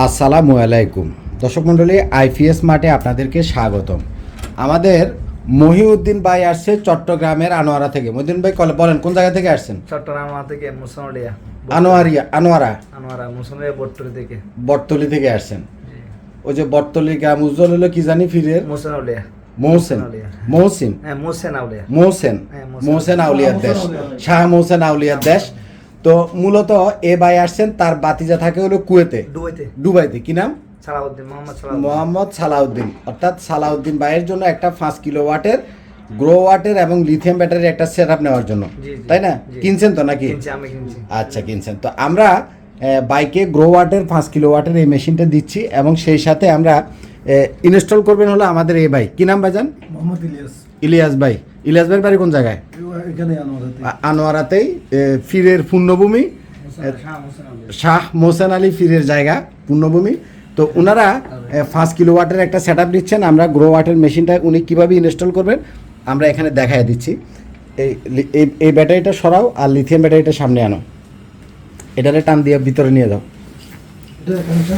আসসালামু আলাইকুম। দর্শক মণ্ডলী আইপিএস মাঠে আপনাদেরকে স্বাগতম। আমাদের মহিউদ্দিন ভাই আসছে চট্টগ্রামের আনোয়ারা থেকে। মহিউদ্দিন ভাই কলে- বলেন কোন জায়গা থেকে আসছেন? চট্টগ্রাম থেকে মুসনলিয়া আনোয়ারিয়া আনোয়ারা? আনোয়ারা মুসনলিয়া বটতলি থেকে। বটতলি থেকে আসছেন। ওই যে বটতলি গ্রাম উজ্জ্বল হলো কি জানি ফিরের মুসনলিয়া মৌসেন আউলিয়া। মৌসেন হ্যাঁ মুসেন আউলিয়া। মহসেন। হ্যাঁ, মোহসেন। মহসেন আউলিয়ার দেশ। শাহ মৌসেন আউলিয়ার দেশ। তো মূলত এ ভাই আসছেন তার বাতিজা থাকে হলো কুয়েতে। দুবাইতে। দুবাইতে কি নাম? সালাউদ্দিন মোহাম্মদ সালাউদ্দিন। সালাউদ্দিন। অর্থাৎ সালাউদ্দিন ভাইয়ের জন্য একটা পাঁচ কিলো ওয়াটের গ্রো ওয়াটের এবং লিথিয়াম ব্যাটারি একটা সেট আপ নেওয়ার জন্য। তাই না? কিনছেন তো নাকি? কিনছি আমি কিনছি। আচ্ছা কিনছেন। তো আমরা বাইকে গ্রো ওয়াটের পাঁচ কিলো ওয়াটের এই মেশিনটা দিচ্ছি এবং সেই সাথে আমরা ইনস্টল করবেন হলো আমাদের এই বাইক কি নাম ভাইজান? মোহাম্মদ ইলিয়াস। ইলিয়াস ভাই ইলিয়াস ভাইয়ের বাড়ি কোন জায়গায়? আনোয়ারাতেই। ফিরের পূর্ণভূমি শাহ মোহসেন আলী। ফিরের জায়গা পূর্ণভূমি। তো ওনারা পাঁচ কিলো ওয়াটের একটা সেট আপ দিচ্ছেন আমরা গ্রো ওয়াটের মেশিনটা উনি কীভাবে ইনস্টল করবেন আমরা এখানে দেখায় দিচ্ছি। এই এই- ব্যাটারিটা সরাও আর লিথিয়াম ব্যাটারিটা সামনে আনো। এটারে টান দিয়ে ভিতরে নিয়ে যাও।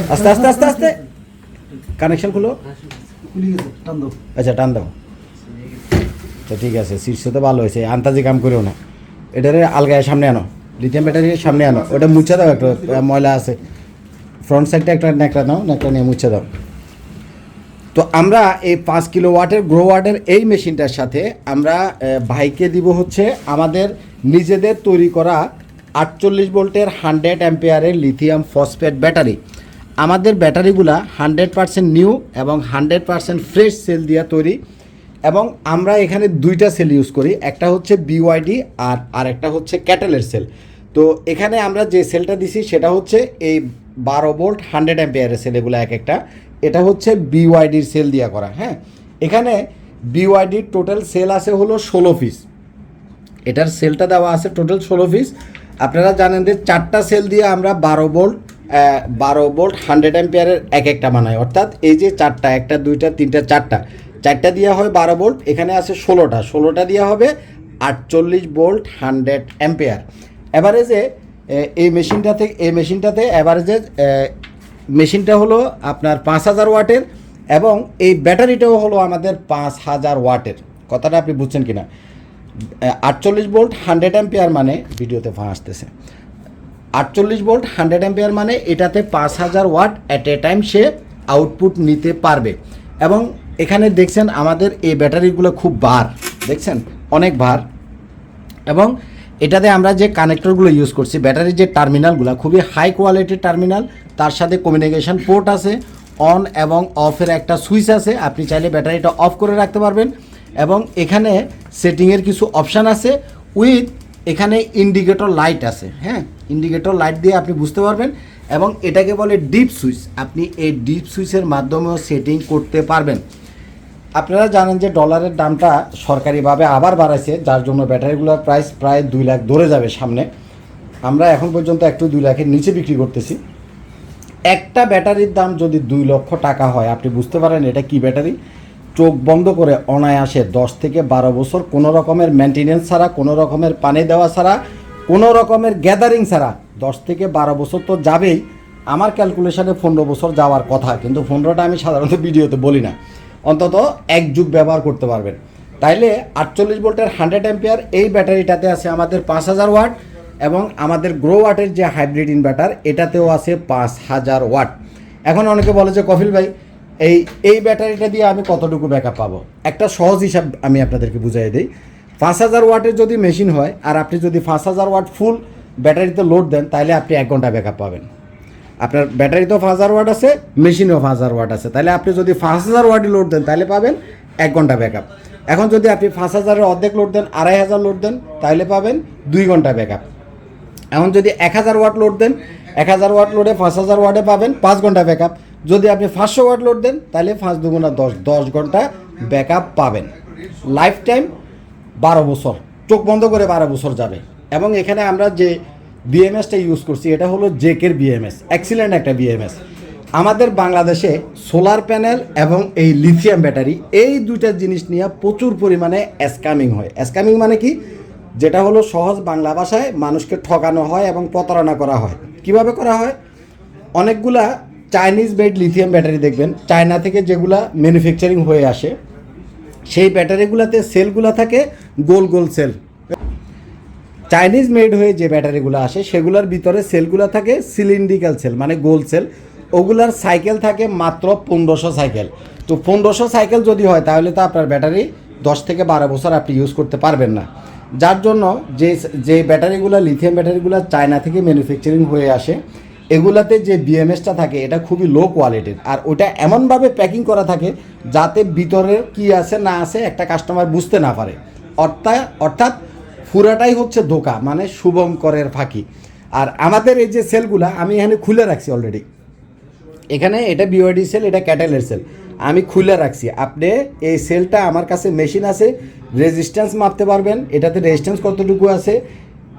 আস্তে আস্তে আস্তে আস্তে। কানেকশন খুলো। খুলে গেছে টান দাও। আচ্ছা ঠিক আছে, শীর্ষ তো ভালো হয়েছে, আন্তাজি কাম করেও না। এটারে আলগায় সামনে আনো লিথিয়াম ব্যাটারি সামনে আনো, ওটা মুছে দাও একটু ময়লা আছে। ফ্রন্ট সাইডটা একটা ন্যাকড়া নাও, ন্যাকড়া নিয়ে মুছে দাও। তো আমরা এই পাঁচ কিলো ওয়াটের গ্রো ওয়াটের এই মেশিনটার সাথে আমরা ভাইকে দিব হচ্ছে আমাদের নিজেদের তৈরি করা আটচল্লিশ ভোল্টের হান্ড্রেড অ্যাম্পিয়ারের লিথিয়াম ফসফেট ব্যাটারি আমাদের ব্যাটারিগুলা হান্ড্রেড পার্সেন্ট নিউ এবং হান্ড্রেড পার্সেন্ট ফ্রেশ সেল দিয়ে তৈরি। এবং আমরা এখানে দুইটা সেল ইউজ করি, একটা হচ্ছে বিওয়াইডি আর আরেকটা হচ্ছে ক্যাটেলের সেল তো এখানে আমরা যে সেলটা দিছি সেটা হচ্ছে এই বারো বোল্ট হান্ড্রেড অ্যাম্পিয়ারের সেল এগুলো এক একটা। এটা হচ্ছে বিওয়াইডির সেল দিয়া করা হ্যাঁ? এখানে বিওয়াইডির টোটাল সেল আছে হলো ষোলো পিস এটার সেলটা দেওয়া আছে টোটাল ষোলো পিস আপনারা জানেন যে চারটা সেল দিয়ে আমরা বারো বোল্ট বারো বোল্ট হান্ড্রেড অ্যাম্পিয়ারের এক একটা বানাই। অর্থাৎ এই যে চারটা, একটা, দুইটা, তিনটা, চারটা। চারটা দেওয়া হয় বারো ভোল্ট, এখানে আছে ষোলোটা। ষোলোটা দেওয়া হবে আটচল্লিশ ভোল্ট, হান্ড্রেড অ্যাম্পিয়ার। অ্যাভারেজে এই মেশিনটা থেকে, এই মেশিনটাতে অ্যাভারেজে মেশিনটা হলো আপনার পাঁচ হাজার ওয়াটের এবং এই ব্যাটারিটাও হলো আমাদের পাঁচ হাজার ওয়াটের। কথাটা আপনি বুঝছেন কি না আটচল্লিশ ভোল্ট, হান্ড্রেড অ্যাম্পিয়ার মানে ভিডিওতে ফাঁ আসতেছে। আটচল্লিশ ভোল্ট, হান্ড্রেড অ্যাম্পিয়ার মানে এটাতে পাঁচ হাজার ওয়াট অ্যাট এ টাইম সে আউটপুট নিতে পারবে। এবং এখানে দেখছেন আমাদের এই ব্যাটারিগুলো খুব ভার, দেখছেন? অনেক ভার। এবং এটাতে আমরা যে কানেক্টরগুলো ইউজ করছি, ব্যাটারির যে টার্মিনালগুলো খুবই হাই কোয়ালিটির টার্মিনাল তার সাথে কমিউনিকেশন পোর্ট আছে অন এবং অফের একটা সুইচ আছে, আপনি চাইলে ব্যাটারিটা অফ করে রাখতে পারবেন। এবং এখানে সেটিংয়ের কিছু অপশান আছে উইথ এখানে ইন্ডিকেটর লাইট আছে হ্যাঁ? ইন্ডিকেটর লাইট দিয়ে আপনি বুঝতে পারবেন। এবং এটাকে বলে ডিপ সুইচ আপনি এই ডিপ সুইচের মাধ্যমেও সেটিং করতে পারবেন। আপনারা জানেন যে ডলারের দামটা সরকারিভাবে আবার বাড়াইছে, যার জন্য ব্যাটারিগুলোর প্রাইস প্রায় দুই লাখ ধরে যাবে সামনে। আমরা এখন পর্যন্ত একটু দুই লাখের নিচে বিক্রি করতেছি। একটা ব্যাটারির দাম যদি দুই লক্ষ টাকা হয়, আপনি বুঝতে পারেন এটা কি ব্যাটারি? চোখ বন্ধ করে অনায়াসে দশ থেকে বারো বছর কোনো রকমের মেনটেনেন্স ছাড়া, কোনো রকমের পানি দেওয়া ছাড়া, কোনো রকমের গ্যাদারিং ছাড়া দশ থেকে বারো বছর তো যাবেই। আমার ক্যালকুলেশনে পনেরো বছর যাওয়ার কথা, কিন্তু পনেরোটা আমি সাধারণত ভিডিওতে বলি না। অন্তত এক যুগ ব্যবহার করতে পারবেন। তাইলে আটচল্লিশ ভোল্টের হান্ড্রেড অ্যাম্পিয়ার এই ব্যাটারিটাতে আছে আমাদের পাঁচ হাজার ওয়াট এবং আমাদের গ্রো ওয়াটের যে হাইব্রিড ইনভার্টার, এটাতেও আছে পাঁচ হাজার ওয়াট। এখন অনেকে বলে যে, কফিল ভাই, এই এই ব্যাটারিটা দিয়ে আমি কতটুকু ব্যাকআপ পাবো? একটা সহজ হিসাব আমি আপনাদেরকে বুঝাই দিই। পাঁচ হাজার ওয়াটের যদি মেশিন হয়, আর আপনি যদি পাঁচ হাজার ওয়াট ফুল ব্যাটারিতে লোড দেন তাহলে আপনি এক ঘণ্টা ব্যাকআপ পাবেন। আপনার ব্যাটারিতেও পাঁচ হাজার ওয়াট আছে, মেশিনেও পাঁচ হাজার ওয়াট আছে। তাহলে আপনি যদি পাঁচ হাজার ওয়াটই লোড দেন, তাহলে পাবেন এক ঘণ্টা ব্যাকআপ এখন যদি আপনি পাঁচ হাজারের অর্ধেক লোড দেন, আড়াই হাজার লোড দেন, তাহলে পাবেন দুই ঘণ্টা ব্যাকআপ এখন যদি এক হাজার ওয়াট লোড দেন, এক হাজার ওয়াট লোডে পাঁচ হাজার ওয়াটে পাবেন পাঁচ ঘণ্টা ব্যাকআপ যদি আপনি পাঁচশো ওয়াট লোড দেন, তাহলে পাঁচ দুগুণা দশ দশ ঘণ্টা ব্যাকআপ পাবেন। লাইফ টাইম বারো বছর, চোখ বন্ধ করে বারো বছর যাবে। এবং এখানে আমরা যে বিএমএসটা ইউজ করছি, এটা হলো জেকের বিএমএস এক্সিলেন্ট একটা বিএমএস আমাদের বাংলাদেশে সোলার প্যানেল এবং এই লিথিয়াম ব্যাটারি এই দুইটা জিনিস নিয়ে প্রচুর পরিমাণে স্ক্যামিং হয়। স্ক্যামিং মানে কি? যেটা হলো সহজ বাংলা ভাষায় মানুষকে ঠকানো হয় এবং প্রতারণা করা হয়। কীভাবে করা হয়? অনেকগুলা চাইনিজ বেড লিথিয়াম ব্যাটারি দেখবেন চায়না থেকে যেগুলা ম্যানুফ্যাকচারিং হয়ে আসে, সেই ব্যাটারিগুলোতে সেলগুলো থাকে, গোল গোল সেল চাইনিজ মেড হয়ে যে ব্যাটারিগুলো আসে, সেগুলোর ভিতরে সেলগুলো থাকে সিলিন্ড্রিক্যাল সেল মানে গোল সেল ওগুলার সাইকেল থাকে মাত্র পনেরোশো সাইকেল তো পনেরোশো সাইকেল যদি হয়, তাহলে তো আপনার ব্যাটারি দশ থেকে বারো বছর আপনি ইউজ করতে পারবেন না। যার জন্য যে যে ব্যাটারিগুলো লিথিয়াম ব্যাটারিগুলো চায়না থেকে ম্যানুফ্যাকচারিং হয়ে আসে, এগুলাতে যে বিএমএসটা থাকে, এটা খুবই লো কোয়ালিটির আর ওটা এমনভাবে প্যাকিং করা থাকে, যাতে ভিতরে কি আছে না আছে একটা কাস্টমার বুঝতে না পারে। অর্থাৎ অর্থাৎ পুরাটাই হচ্ছে ধোকা মানে শুভঙ্করের ফাঁকি। আর আমাদের এই যে সেলগুলা, আমি এখানে খুলে রাখছি অলরেডি এখানে এটা বিওয়াইডি সেল এটা ক্যাটেলের সেল আমি খুলে রাখছি। আপনি এই সেলটা আমার কাছে মেশিন আছে রেজিস্ট্যান্স মাপতে পারবেন। এটাতে রেজিস্ট্যান্স কতটুকু আছে?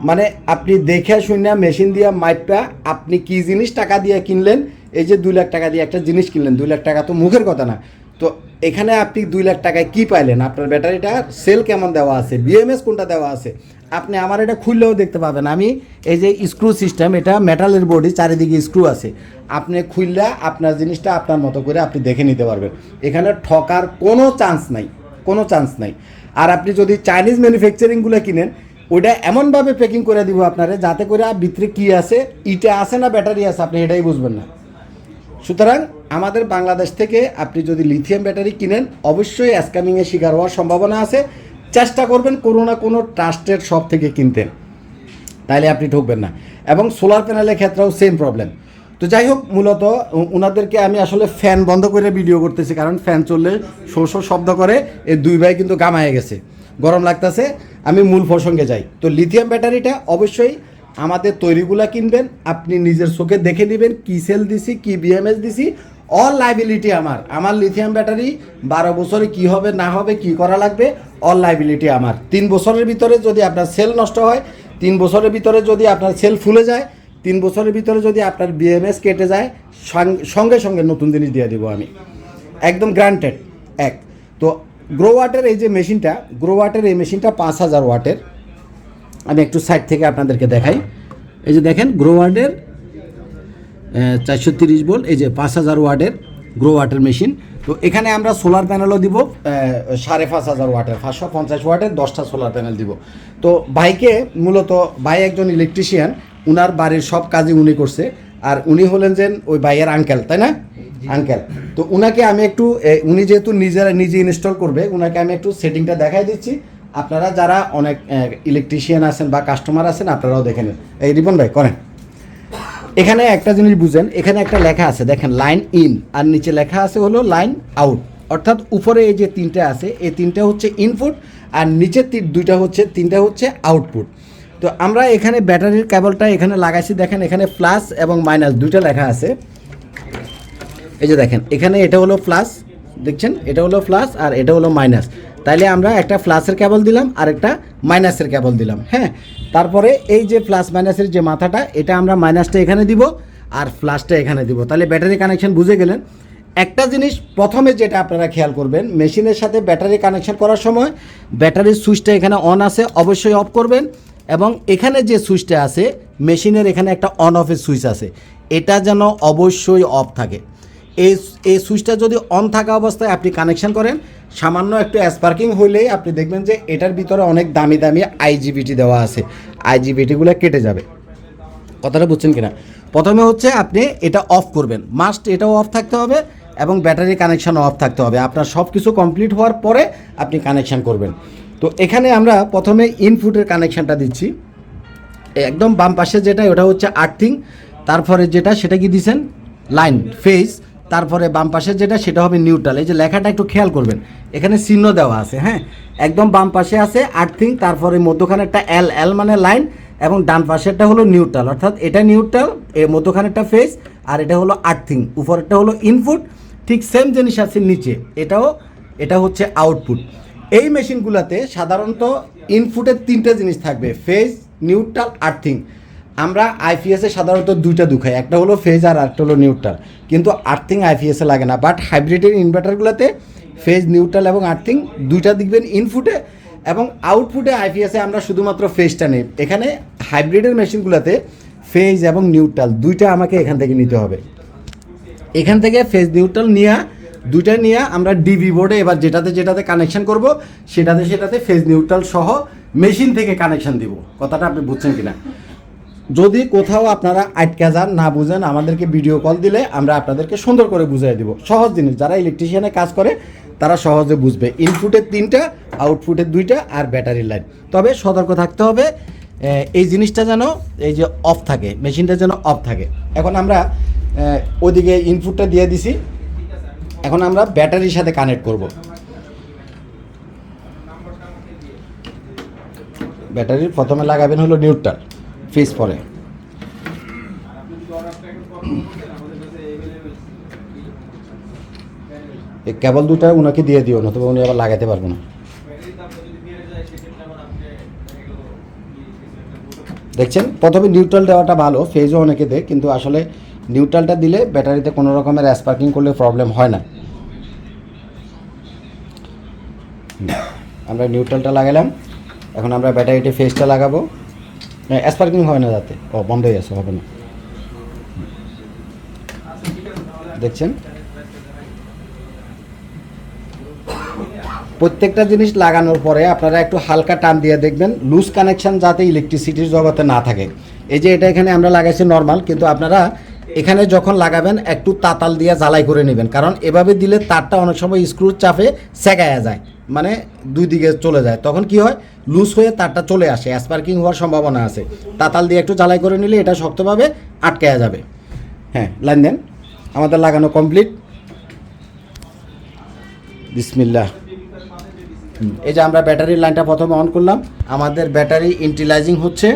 মানে আপনি দেখে শুনে মেশিন দিয়ে মাইপটা আপনি কি জিনিস টাকা দিয়ে কিনলেন? এই যে দুই লাখ টাকা দিয়ে একটা জিনিস কিনলেন, দুই লাখ টাকা তো মুখের কথা না। তো এখানে আপনি দুই লাখ টাকায় কি পাইলেন? আপনার ব্যাটারিটা সেল কেমন দেওয়া আছে? বিএমএস কোনটা দেওয়া আছে? আপনি আমার এটা খুললেও দেখতে পাবেন। আমি এই যে স্ক্রু সিস্টেম এটা মেটালের বডি চারিদিকে স্ক্রু আছে। আপনি খুললে আপনার জিনিসটা আপনার মতো করে আপনি দেখে নিতে পারবেন। এখানে ঠকার কোনো চান্স নাই, কোনো চান্স নাই। আর আপনি যদি চাইনিজ ম্যানুফ্যাকচারিংগুলো কিনেন, ওইটা এমনভাবে প্যাকিং করে দিব আপনারে, যাতে করে ভিতরে কী আছে, ইটা আছে না ব্যাটারি আছে, আপনি এটাই বুঝবেন না। সুতরাং আমাদের বাংলাদেশ থেকে আপনি যদি লিথিয়াম ব্যাটারি কিনেন, অবশ্যই স্ক্যামিংয়ের শিকার হওয়ার সম্ভাবনা আছে। চেষ্টা করবেন কোনো না কোনো ট্রাস্টের শপ থেকে কিনতে। তাইলে আপনি ঠকবেন না। এবং সোলার প্যানেলের ক্ষেত্রেও সেম প্রবলেম তো যাই হোক, মূলত ওনাদেরকে আমি আসলে ফ্যান বন্ধ করে ভিডিও করতেছি, কারণ ফ্যান চললে শো শো শব্দ করে। এই দুই ভাই কিন্তু গামায়ে গেছে। গরম লাগতেছে, আমি মূল প্রসঙ্গে যাই। তো লিথিয়াম ব্যাটারিটা অবশ্যই আমাদের তৈরিগুলা কিনবেন। আপনি নিজের চোখে দেখে নেবেন, কী সেল দিছি, কী বিএমএস দিছি। অল লাইবিলিটি আমার। আমার লিথিয়াম ব্যাটারি বারো বছরে কি হবে, না হবে, কি করা লাগবে? অল লাইবিলিটি আমার। তিন বছরের ভিতরে যদি আপনার সেল নষ্ট হয়, তিন বছরের ভিতরে যদি আপনার সেল ফুলে যায়, তিন বছরের ভিতরে যদি আপনার বিএমএস কেটে যায় সঙ্গে সঙ্গে নতুন জিনিস দিয়ে দিব আমি। একদম গ্রান্টেড এক। তো গ্রো ওয়াটের এই যে মেশিনটা গ্রো ওয়াটের এই মেশিনটা পাঁচ হাজার ওয়াটের। আমি একটু সাইড থেকে আপনাদেরকে দেখাই। এই যে দেখেন গ্রো ওয়ার্ডের চারশো তিরিশ ভোল্ট, এই যে পাঁচ হাজার ওয়াটের গ্রো ওয়াটার মেশিন তো এখানে আমরা সোলার প্যানেলও দিব সাড়ে পাঁচ হাজার ওয়াটের, পাঁচশো পঞ্চাশ ওয়াটের দশটা সোলার প্যানেল দিব। তো ভাইকে মূলত, ভাই একজন ইলেকট্রিশিয়ান উনার বাড়ির সব কাজই উনি করছে, আর উনি হলেন যে ওই ভাইয়ের আঙ্কেল তাই না? আঙ্কেল তো উনাকে আমি একটু উনি যেহেতু নিজেরা নিজে ইনস্টল করবে, উনাকে আমি একটু সেটিংটা দেখাই দিচ্ছি। আপনারা যারা অনেক ইলেকট্রিশিয়ান আছেন বা কাস্টমার আছেন, আপনারাও দেখে নেন। এই রিপন ভাই, করেন। এখানে একটা জিনিস বুঝেন, এখানে একটা লেখা আছে, দেখেন লাইন ইন আর নিচে লেখা আছে হলো লাইন আউট অর্থাৎ উপরে এই যে তিনটে আছে, এই তিনটে হচ্ছে ইনপুট আর নিচের তিন দুইটা হচ্ছে, তিনটা হচ্ছে আউটপুট তো আমরা এখানে ব্যাটারির কেবলটা এখানে লাগাইছি, দেখেন, এখানে প্লাস এবং মাইনাস দুইটা লেখা আছে। এই যে দেখেন, এখানে এটা হলো প্লাস দেখছেন? এটা হলো প্লাস আর এটা হলো মাইনাস তাইলে আমরা একটা প্লাসের কেবল দিলাম আর একটা মাইনাসের কেবল দিলাম হ্যাঁ? তারপরে এই যে প্লাস মাইনাসের যে মাথাটা, এটা আমরা মাইনাসটা এখানে দিব আর প্লাসটা এখানে দিব। তাহলে ব্যাটারি কানেকশন বুঝে গেলেন। একটা জিনিস প্রথমে যেটা আপনারা খেয়াল করবেন, মেশিনের সাথে ব্যাটারি কানেকশন করার সময় ব্যাটারির সুইচটা এখানে অন আছে, অবশ্যই অফ করবেন এবং এখানে যে সুইচটা আছে, মেশিনের এখানে একটা অন অফের সুইচ আছে। এটা যেন অবশ্যই অফ থাকে। এই এই সুইচটা যদি অন থাকা অবস্থায় আপনি কানেকশন করেন, সামান্য একটু স্পার্কিং হইলেই আপনি দেখবেন যে এটার ভিতরে অনেক দামি দামি আইজিবিটি দেওয়া আছে। আইজিবিটিগুলো কেটে যাবে। কথাটা বুঝছেন কিনা? প্রথমে হচ্ছে আপনি এটা অফ করবেন। মাস্ট এটাও অফ থাকতে হবে এবং ব্যাটারি কানেকশানও অফ থাকতে হবে। আপনার সব কিছু কমপ্লিট হওয়ার পরে আপনি কানেকশান করবেন। তো এখানে আমরা প্রথমে ইনপুটের কানেকশানটা দিচ্ছি। একদম বাম পাশে যেটা, ওটা হচ্ছে আর্থিং তারপরে যেটা, সেটা কি দিছেন? লাইন ফেস তারপরে বাম পাশে যেটা, সেটা হবে নিউট্রাল এই যে লেখাটা একটু খেয়াল করবেন। এখানে চিহ্ন দেওয়া আছে হ্যাঁ? একদম বাম পাশে আছে আর্থিং তারপরে মধ্যখানে একটা এল এল মানে লাইন এবং ডান পাশেরটা হলো নিউট্রাল অর্থাৎ এটা নিউট্রাল এর মধ্যখানেরটা ফেস আর এটা হলো আর্থিং উপরেরটা হলো ইনপুট ঠিক সেম জিনিস আছে নিচে। এটাও, এটা হচ্ছে আউটপুট এই মেশিনগুলোতে সাধারণত ইনপুটের তিনটে জিনিস থাকবে ফেজ নিউট্রাল আর্থিং আমরা আইপিএসে সাধারণত দুইটা দুখাই একটা হলো ফেজ আর একটা হলো নিউট্রাল কিন্তু আর্থিং আইপিএসে লাগে না বাট হাইব্রিডের ইনভার্টারগুলোতে ফেজ নিউট্রাল এবং আর্থিং দুইটা দেখবেন ইনপুটে এবং আউটপুটে আইপিএসে আমরা শুধুমাত্র ফেজটা নেই। এখানে হাইব্রিডের মেশিনগুলোতে ফেজ এবং নিউট্রাল দুইটা আমাকে এখান থেকে নিতে হবে। এখান থেকে ফেজ নিউট্রাল নিয়ে, দুইটা নিয়ে আমরা ডিবি বোর্ডে এবার যেটাতে যেটাতে কানেকশন করব, সেটাতে সেটাতে ফেজ নিউট্রাল সহ মেশিন থেকে কানেকশন দিব। কথাটা আপনি বুঝছেন কিনা? যদি কোথাও আপনারা আটকা যান, না বুঝেন, আমাদেরকে ভিডিও কল দিলে আমরা আপনাদেরকে সুন্দর করে বুঝিয়ে দিব। সহজ জিনিস, যারা ইলেকট্রিশিয়ানে কাজ করে, তারা সহজে বুঝবে। ইনপুটের তিনটা আউটপুটের দুইটা আর ব্যাটারি লাইন তবে সতর্ক থাকতে হবে এই জিনিসটা যেন, এই যে অফ থাকে মেশিনটা যেন অফ থাকে। এখন আমরা ওদিকে ইনপুটটা দিয়ে দিছি। এখন আমরা ব্যাটারির সাথে কানেক্ট করব। ব্যাটারির প্রথমে লাগাবেন হলো নিউট্রাল ফিস পরে এই কেবল দুটা ওনাকে দিয়ে দিও না তবে উনি আবার লাগাতে পারব না। দেখছেন? প্রথমে নিউট্রাল দেওয়াটা ভালো ফেজও অনেকে দেয়, কিন্তু আসলে নিউট্রালটা দিলে ব্যাটারিতে কোনো রকমের স্পার্কিং করলে প্রবলেম হয় না। আমরা নিউট্রালটা লাগালাম, এখন আমরা ব্যাটারিতে ফেজটা লাগাবো। স্পার্কিং হয় না যাতে ও বন্ধ হয়ে গেছে হবে না। দেখছেন? প্রত্যেকটা জিনিস লাগানোর পরে আপনারা একটু হালকা টান দিয়ে দেখবেন লুজ কানেকশন যাতে ইলেকট্রিসিটির জগতে না থাকে। এই যে এটা এখানে আমরা লাগাইছি নর্মাল কিন্তু আপনারা এখানে যখন লাগাবেন, একটু তাতাল দিয়ে জ্বালাই করে নেবেন। কারণ এভাবে দিলে তারটা অনেক সময় স্ক্রুর চাপে সেগায়া যায়। মানে দুই দিকে চলে যায়। তখন কি হয়? লুজ হয়ে তারটা চলে আসে। স্পার্কিং হওয়ার সম্ভাবনা আছে। তাতাল দিয়ে একটু জ্বালাই করে নিলে এটা শক্তভাবে আটকায়া যাবে। হ্যাঁ লাইন দেন। আমাদের লাগানো কমপ্লিট বিসমিল্লা এই যে আমরা ব্যাটারির লাইনটা প্রথমে অন করলাম। আমাদের ব্যাটারি ইন্টিলাইজিং হচ্ছে।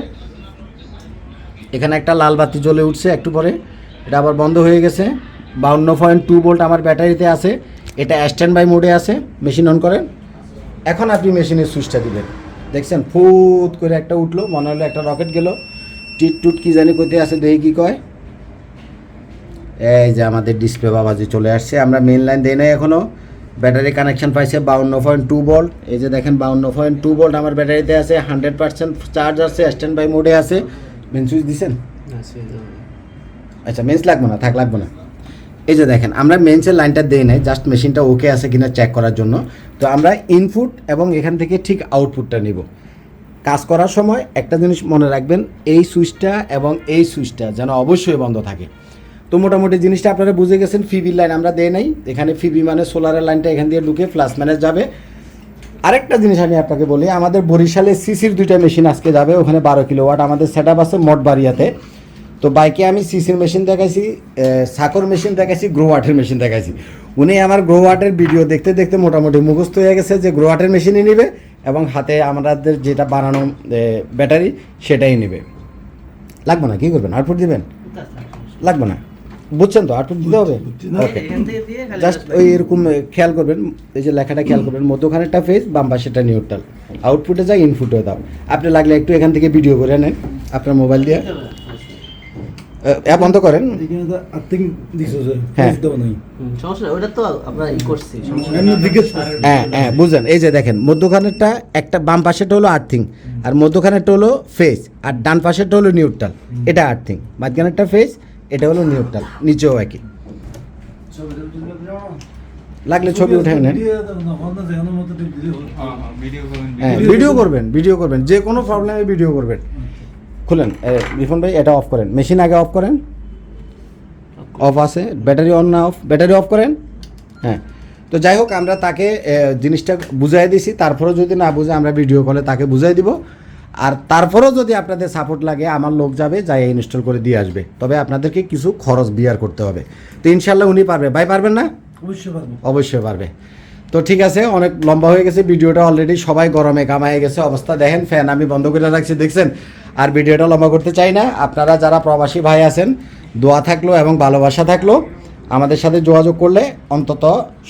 এখানে একটা লাল বাতি জ্বলে উঠছে একটু পরে। এটা আবার বন্ধ হয়ে গেছে। বাউন্ন পয়েন্ট টু ভোল্ট আমার ব্যাটারিতে আছে। এটা স্ট্যান্ড বাই মোডে আছে। মেশিন অন করেন। এখন আপনি মেশিনের সুইচটা দিবেন। দেখছেন ফুত করে একটা উঠল মনে হলো একটা রকেট গেল। টিট টুট কি জানি করতে আছে দেখি কি কয়। এই যে আমাদের ডিসপ্লে বাবাজি চলে আসছে আমরা মেন লাইন দেই নাই এখনও ব্যাটারি কানেকশন পাইছে বাউন্ন পয়েন্ট টু ভোল্ট এই যে দেখেন বাউন্ন পয়েন্ট টু ভোল্ট আমার ব্যাটারিতে আছে হান্ড্রেড পার্সেন্ট চার্জ আছে স্ট্যান্ড বাই মোডে আছে। মেন সুইচ দিছেন? আচ্ছা মেন্স লাগবে না থাক লাগবে না। এই যে দেখেন, আমরা মেন্সের লাইনটা দেই নাই জাস্ট মেশিনটা ওকে আছে কিনা চেক করার জন্য, তো আমরা ইনপুট এবং এখান থেকে ঠিক আউটপুটটা নিব। কাজ করার সময় একটা জিনিস মনে রাখবেন, এই সুইচটা এবং এই সুইচটা যেন অবশ্যই বন্ধ থাকে। তো মোটামুটি জিনিসটা আপনারা বুঝে গেছেন ফিবির লাইন আমরা দেই নাই, এখানে ফিবি মানে সোলারের লাইনটা এখান দিয়ে ঢুকে ফ্লাস ম্যানেজ যাবে। আরেকটা জিনিস আমি আপনাকে বলি, আমাদের বরিশালে সিসির দুইটা মেশিন আজকে যাবে, ওখানে বারো কিলো ওয়াট আমাদের সেট আছে মোট বাড়িয়াতে তো বাইকে আমি সিসির মেশিন দেখাইছি সাকর মেশিন দেখাইছি গ্রো ওয়াটের মেশিন দেখাইছি। উনি আমার গ্রো ওয়াটের ভিডিও দেখতে দেখতে মোটামুটি মুখস্থ হয়ে গেছে যে গ্রো ওয়াটের মেশিনই নেবে এবং হাতে আমাদের যেটা বানানো ব্যাটারি সেটাই নেবে। লাগবে না? কী করবেন? আউটপুট দিবেন? লাগবে না? বুঝছেন তো? আউটপুট দিতে হবে? ওকে জাস্ট ওই এরকম খেয়াল করবেন এই যে লেখাটা খেয়াল করবেন মধ্যখানেরটা ফেস বাম পাশেরটা নিউট্রাল আউটপুটে যায় ইনপুটে দাও। আপনি লাগলে একটু এখান থেকে ভিডিও করে নেন আপনার মোবাইল দিয়ে। অ্যাপ বন্ধ করেন। হ্যাঁ। হ্যাঁ হ্যাঁ বুঝলেন। এই যে দেখেন মধ্যখানেরটা একটা বাম পাশেরটা হলো আর্থিং আর মধ্যখানেরটা হলো ফেস আর ডান পাশেরটা হলো নিউট্রাল এটা আর্থিং মাঝখানেরটা ফেস এটা হলো নিউট্রাল নিচেও একই। লাগলে ছবি উঠে নেন। হ্যাঁ ভিডিও করবেন ভিডিও করবেন যে কোনো প্রবলেমে ভিডিও করবেন। খুলেন। রিফন ভাই এটা অফ করেন। মেশিন আগে অফ করেন। অফ আছে। ব্যাটারি অন না অফ ব্যাটারি অফ করেন। হ্যাঁ। তো যাই হোক আমরা তাকে জিনিসটা বুঝাই দিছি তারপরেও যদি না বুঝে আমরা ভিডিও কলে তাকে বুঝাই দিব। আর তারপরেও যদি আপনাদের সাপোর্ট লাগে আমার লোক যাবে যাই ইনস্টল করে দিয়ে আসবে। তবে আপনাদেরকে কিছু খরচ বিয়ার করতে হবে। তো ইনশাল্লাহ উনি পারবে। ভাই পারবেন না? অবশ্যই পারবে। অবশ্যই পারবে। তো ঠিক আছে অনেক লম্বা হয়ে গেছে। ভিডিওটা অলরেডি সবাই গরমে কামায় গেছে। অবস্থা দেখেন ফ্যান আমি বন্ধ করে রাখছি দেখছেন? আর ভিডিওটা লম্বা করতে চাই না। আপনারা যারা প্রবাসী ভাই আছেন, দোয়া থাকল এবং ভালোবাসা থাকল, আমাদের সাথে যোগাযোগ করলে অন্তত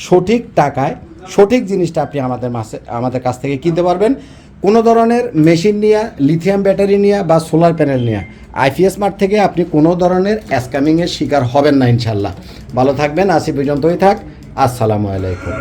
সঠিক টাকায় সঠিক জিনিসটা আপনি আমাদের মাসে, আমাদের কাছ থেকে কিনতে পারবেন। কোনো ধরনের মেশিন নিয়ে, লিথিয়াম ব্যাটারি নিয়ে বা সোলার প্যানেল নিয়ে, আইপিএস মার্ট থেকে আপনি কোনো ধরনের স্ক্যামিংয়ের শিকার হবেন না ইনশাল্লাহ। ভালো থাকবেন আসি পর্যন্তই থাক। আসসালামু আলাইকুম।